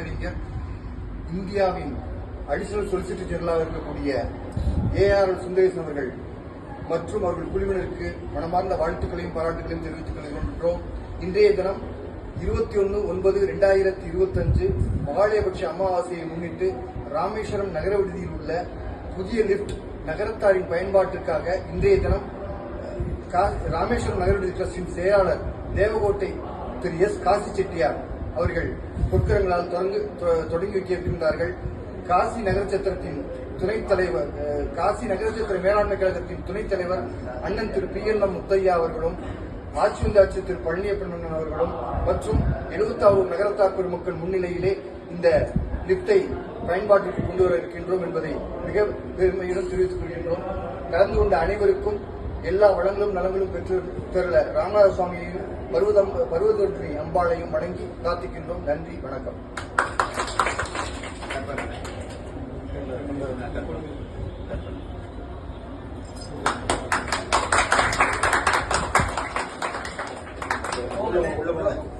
வழக்கறிஞர் இந்தியாவின் additional solicitor ஜெனரலாக இருக்கக்கூடிய ஏஆர் சுந்தரேசன் அவர்கள் மற்றும் அவர்கள் குழுவினருக்கு மனமார்ந்த வாழ்த்துக்களையும் பாராட்டுகளையும் தெரிவித்துக் கொள்கின்றோம். இன்றைய தினம் இருபத்தி ஒன்று ஒன்பது ரெண்டாயிரத்தி இருபத்தஞ்சு மகாலயபட்ச அமாவாசையை முன்னிட்டு ராமேஸ்வரம் நகர விடுதியில் உள்ள புதிய லிப்ட் நகரத்தாரின் பயன்பாட்டிற்காக இன்றைய தினம் ராமேஸ்வரம் நகர விடுதி ட்ரஸ்டின் செயலாளர் தேவகோட்டை திரு எஸ் காசி செட்டியார் அவர்கள் பொற்கரங்களால் தொ- தொடங்கி வைக்கின்றார்கள் காசி நகரச்சத்திரத்தின் துணைத் தலைவர் காசி காசி சத்திர மேலாண்மை கழகத்தின் துணைத் தலைவர் அண்ணன் Thiru P. L. M. Muthiah அவர்களும் ஆட்சியந்தாட்சி திரு பழனியப்பன் அவர்களும் மற்றும் எழுபத்தாறு நகரத்தார் பெருமக்கள் முன்னிலையிலே இந்த லிப்டை பயன்பாட்டிற்கு கொண்டு வர இருக்கின்றோம் என்பதை மிக பெருமையுடன் தெரிவித்துக் கொள்கின்றோம். கலந்து கொண்ட அனைவருக்கும் எல்லா வளங்களும் நலங்களும் பெற்று பெறல ராமநாத சுவாமியையும் பருவதம் பருவதொற்றி அம்பாளையும் வணங்கி பிரார்த்திக்கின்றோம். நன்றி வணக்கம். உள்ள உள்ள